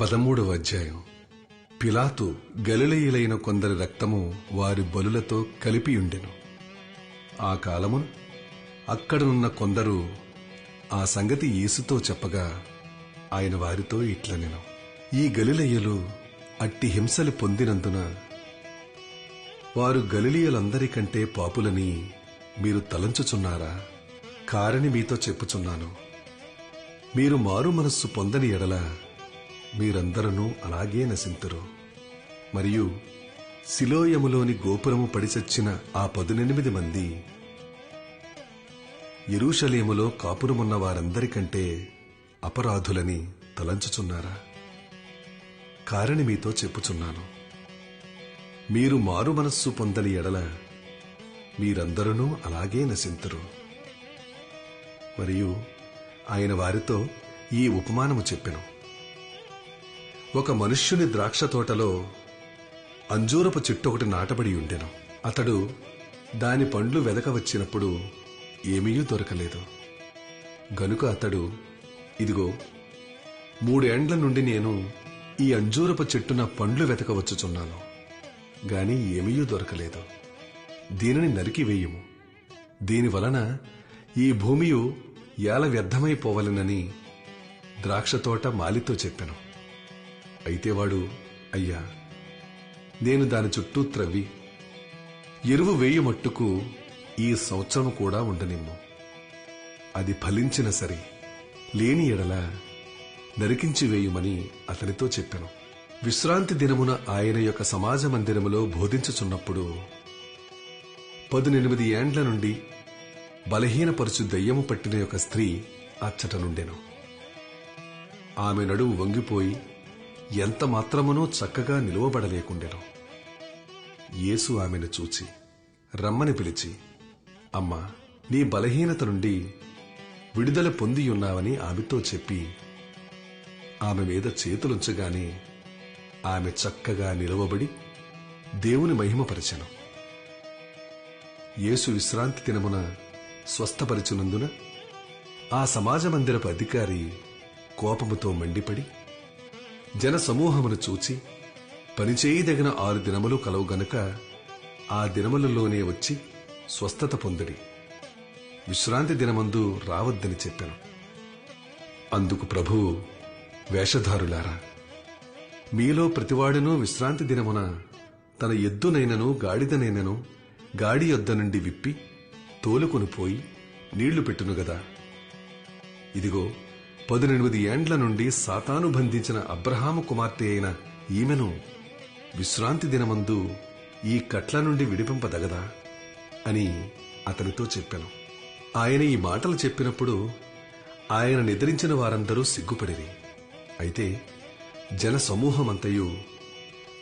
పదమూడవ అధ్యాయం. పిలాతు గలిలయులైన కొందరి రక్తము వారి బలులతో కలిపియుండెను. ఆ కాలమున అక్కడనున్న కొందరు ఆ సంగతి యేసుతో చెప్పగా ఆయన వారితో ఇట్లనెను ఈ గలిలయ్యలు అట్టి హింసలు పొందినందున వారు గలిలియలందరికంటే పాపులని మీరు తలంచుచున్నారా? కారని మీతో చెప్పుచున్నాను. మీరు మారు మనస్సు పొందని ఎడల మీరందరూ అలాగే నశింతురు. మరియు శిలోయములోని గోపురము పడిచచ్చిన ఆ పదునెనిమిది మంది ఎరూషలేములో కాపురమున్న వారందరికంటే అపరాధులని తలంచుచున్నారా? కారణి మీతో చెప్పుచున్నాను. మీరు మారు మనస్సు పొందని ఎడల మీరందరూ అలాగే నశింతురు. మరియు ఆయన వారితో ఈ ఉపమానము చెప్పెను. ఒక మనుష్యుని ద్రాక్ష తోటలో అంజూరపు చెట్టు ఒకటి నాటబడి ఉండెను. అతడు దాని పండ్లు వెదక వచ్చినప్పుడు ఏమీ దొరకలేదు. గనుక అతడు ఇదిగో మూడేండ్ల నుండి నేను ఈ అంజూరపు చెట్టున పండ్లు వెతకవచ్చుచున్నాను గాని ఏమీ దొరకలేదు. దీనిని నరికివేయము దీని వలన ఈ భూమియు ఏల వ్యర్థమైపోవలెనని ద్రాక్ష తోట మాలితో చెప్పెను. అయితే వాడు అయ్యా నేను దాని చుట్టూ త్రవ్వి. ఎరువు వేయి మట్టుకు ఈ సంవత్సరం కూడా ఉండనిమ్ము. అది ఫలించిన సరే లేని ఎడల నరికించి వేయుమని అతనితో చెప్పాను. విశ్రాంతి దినమున ఆయన యొక్క సమాజ మందిరములో బోధించుచున్నప్పుడు పదునెనిమిది ఏండ్ల నుండి బలహీనపరుచు దయ్యము పట్టిన యొక్క స్త్రీ అచ్చట నుండెను. ఆమె నడుము వంగిపోయి ఎంత మాత్రమునో చక్కగా నిలువబడలేకుండెను. యేసు ఆమెను చూచి రమ్మని పిలిచి అమ్మా నీ బలహీనత నుండి విడుదల పొందియున్నావని ఆమెతో చెప్పి ఆమె మీద చేతులుంచగానే ఆమె చక్కగా నిలవబడి దేవుని మహిమపరచను. యేసు విశ్రాంతి దినమున స్వస్థపరిచినందున ఆ సమాజ మందిరపు అధికారి కోపముతో మండిపడి జన సమూహమును చూచి పనిచేయదగిన ఆరు దినములు కలవు గనుక ఆ దినములలోనే వచ్చి స్వస్థత పొందిడి. విశ్రాంతి దినమందు రావద్దని చెప్పాను. అందుకు ప్రభువు వేషధారులారా మీలో ప్రతివాడును విశ్రాంతి దినమున తన ఎద్దునైనను గాడిదనైనను గాడి యొద్ద నుండి విప్పి తోలుకొని పోయి నీళ్ళు పెట్టును గదా. ఇదిగో పదునెనిమిది ఏండ్ల నుండి సాతాను బంధించిన అబ్రహాము కుమార్తె అయిన ఈమెను విశ్రాంతి దినమందు ఈ కట్ల నుండి విడిపింపదగదా అని అతనితో చెప్పాను. ఆయన ఈ మాటలు చెప్పినప్పుడు ఆయన నిద్రించిన వారందరూ సిగ్గుపడిరి. అయితే జన సమూహమంతయు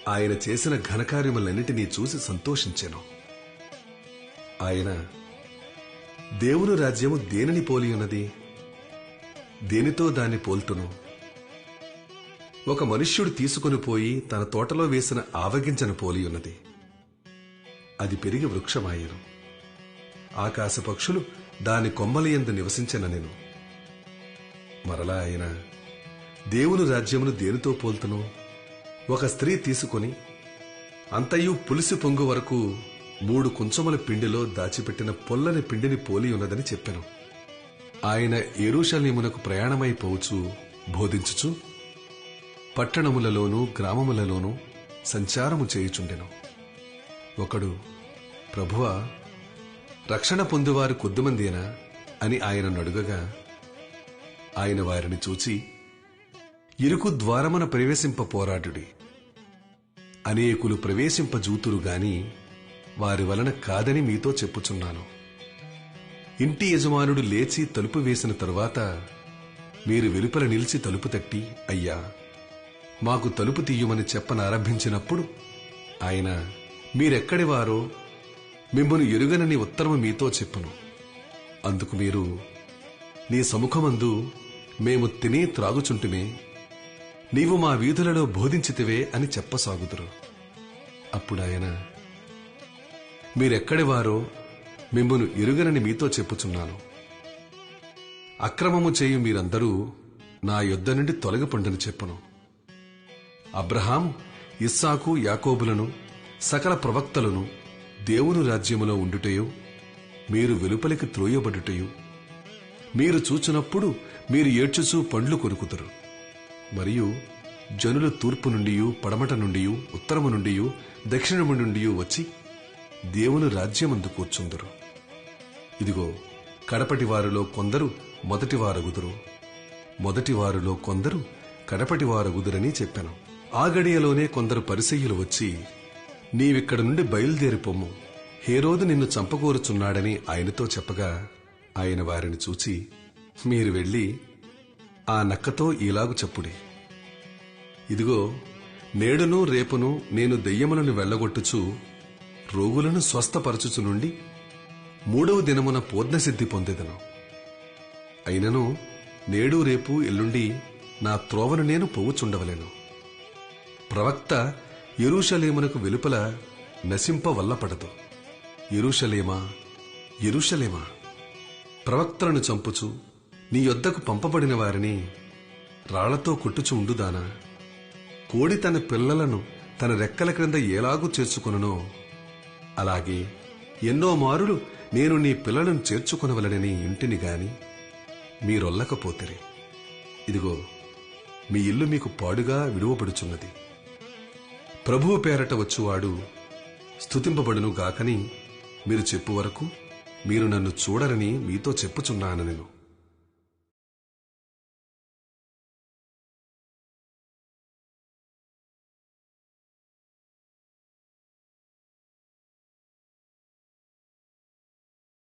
ఆయన చేసిన ఘనకార్యములన్నిటినీ చూసి సంతోషించాను. ఆయన దేవుని రాజ్యము దేనిని పోలి ఉన్నది? దేనితో దాన్ని పోల్తును? ఒక మనుష్యుడు తీసుకొని పోయి తన తోటలో వేసిన ఆవగించను పోలి ఉన్నది అది పెరిగి వృక్షమాయను. ఆకాశ పక్షులు దాని కొమ్మలయందు నివసించిన నేను. మరలా ఆయన దేవుని రాజ్యమును దేనితో పోల్తును? ఒక స్త్రీ తీసుకొని అంతయు పులిసి పొంగు వరకు మూడు కుంచముల పిండిలో దాచిపెట్టిన పొల్లని పిండిని పోలి ఉన్నదని చెప్పాను. ఆయన ఎరుషలేమునకు ప్రయాణమై పోవచ్చు బోధించుచు పట్టణములలోనూ గ్రామములలోనూ సంచారము చేయుచుండెను. ఒకడు ప్రభువ రక్షణ పొందువారు కొద్దిమందేనా? అని ఆయనను అడుగగా ఆయన వారిని చూచి ఇరుకు ద్వారమున ప్రవేశింప పోరాటుడి అనేకులు ప్రవేశింపజూతురు గాని వారి వలన కాదని మీతో చెప్పుచున్నాను. ఇంటి యజమానుడు లేచి తలుపు వేసిన తరువాత మీరు వెలుపల నిలిచి తలుపు తట్టి అయ్యా మాకు తలుపు తీయమని చెప్పనారంభించినప్పుడు ఆయన మీరెక్కడి వారో మిమ్మను ఎరుగనని ఉత్తరము మీతో చెప్పును. అందుకు మీరు నీ సముఖమందు మేము తిని త్రాగుచుంటుమే. నీవు మా వీధులలో బోధించితివే అని చెప్పసాగుదురు. అప్పుడాయన మీరెక్కడి వారో మిమ్మును ఎరుగనని మీతో చెప్పుచున్నాను. అక్రమము చేయు మీరందరూ నా యొద్ద నుండి తొలగిపండని చెప్పును. అబ్రహాం ఇస్సాకు యాకోబులను సకల ప్రవక్తలను దేవుని రాజ్యములో ఉండుటయో మీరు వెలుపలికి త్రోయబడుటయో. మీరు చూచినప్పుడు మీరు ఏడ్చుచూ పండ్లు కొరుకుతురు మరియు జనులు తూర్పు నుండి పడమట నుండి ఉత్తరము నుండి దక్షిణము నుండి వచ్చి దేవుని రాజ్యమందు కూర్చుందరు. ఇదిగో కడపటి వారిలో కొందరు మొదటి వారగుదురు. మొదటి వారిలో కొందరు కడపటి వారగుదురని చెప్పాను. ఆ గడియలోనే కొందరు పరిసయ్యులు వచ్చి నీవిక్కడ నుండి బయలుదేరిపోము హేరోదు నిన్ను చంపకూరుచున్నాడని ఆయనతో చెప్పగా ఆయన వారిని చూచి మీరు వెళ్ళి ఆ నక్కతో ఇలాగు చెప్పుడి. ఇదిగో నేడును రేపును నేను దెయ్యములను వెళ్ళగొట్టుచు రోగులను స్వస్థపరచుచు నుండి మూడవ దినమున పూర్ణసిద్ధి పొందేదను. అయినను నేడు రేపు ఎల్లుండి నా త్రోవను నేను పోవుచుండవలేను. ప్రవక్త ఎరుషలేమునకు వెలుపల నశింప వల్లపడదు ఎరుషలేమా ఎరుషలేమా ప్రవక్తలను చంపుచు నీ యొద్దకు పంపబడిన వారిని రాళ్ళతో కొట్టుచు ఉండుదానా? కోడి తన పిల్లలను తన రెక్కల క్రింద ఎలాగూ చేర్చుకొనునో? అలాగే ఎన్నో మారులు నేను నీ పిల్లలను చేర్చుకునవలనని ఇంటిని గాని మీరొల్లకపోతేరే. ఇదిగో మీ ఇల్లు మీకు పాడుగా విడువబడుచున్నది. ప్రభువు పేరట వచ్చువాడు స్తుతింపబడును గాకని మీరు చెప్పు వరకు మీరు నన్ను చూడరని మీతో చెప్పుచున్నాను నేను.